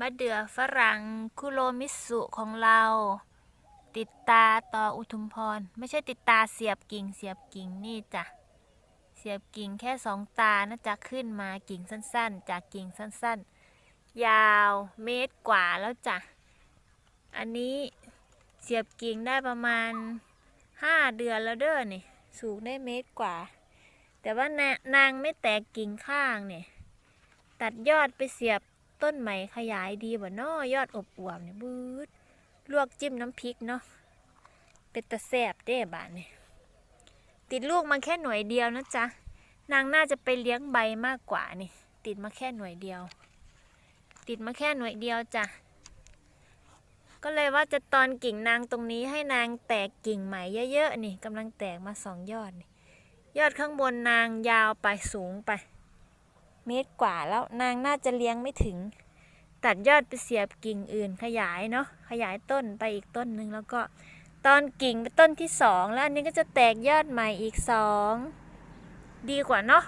มะเดื่อฝรั่งคุโรมิสุของเรา ติดตาต่ออุทุมพร ไม่ใช่ติดตาเสียบกิ่งเสียบกิ่งนี่จ้ะ เสียบกิ่งแค่สองตานะจะขึ้นมากิ่งสั้นๆ จากกิ่งสั้นๆ ยาวเมตรกว่าแล้วจ้ะ อันนี้เสียบกิ่งได้ประมาณห้าเดือนแล้วเด้อนี่สูงได้เมตรกว่า แต่ว่านางไม่แตกกิ่งข้างเนี่ย ตัดยอดไปเสียบ ต้นใหม่ขยายดีบ่น้อยอดอบอวบเนี่ยบืดลวกจิ้มน้ำพริกเนาะเป็นตะแซบเด้บานเนี่ยติดลูกมาแค่หน่วยเดียวนะจ๊ะนางน่าจะไปเลี้ยงใบมากกว่านี่ ติดมาแค่หน่วยเดียว ติดมาแค่หน่วยเดียวจ้ะก็เลยว่าจะตอนกิ่งนางตรงนี้ให้นางแตกกิ่งใหม่เยอะๆนี่กำลังแตกมาสองยอดนี่ยอดข้างบนนางยาวไปสูงไป เมตรกว่าแล้วนางน่าจะเลี้ยงไม่ถึง ตัดยอดไปเสียบกิ่งอื่นขยายเนาะขยายต้นไปอีกต้นหนึ่งแล้วก็ตอนกิ่งเป็นต้นที่สองแล้วอันนี้ก็จะแตกยอดใหม่อีกสองดีกว่าเนาะ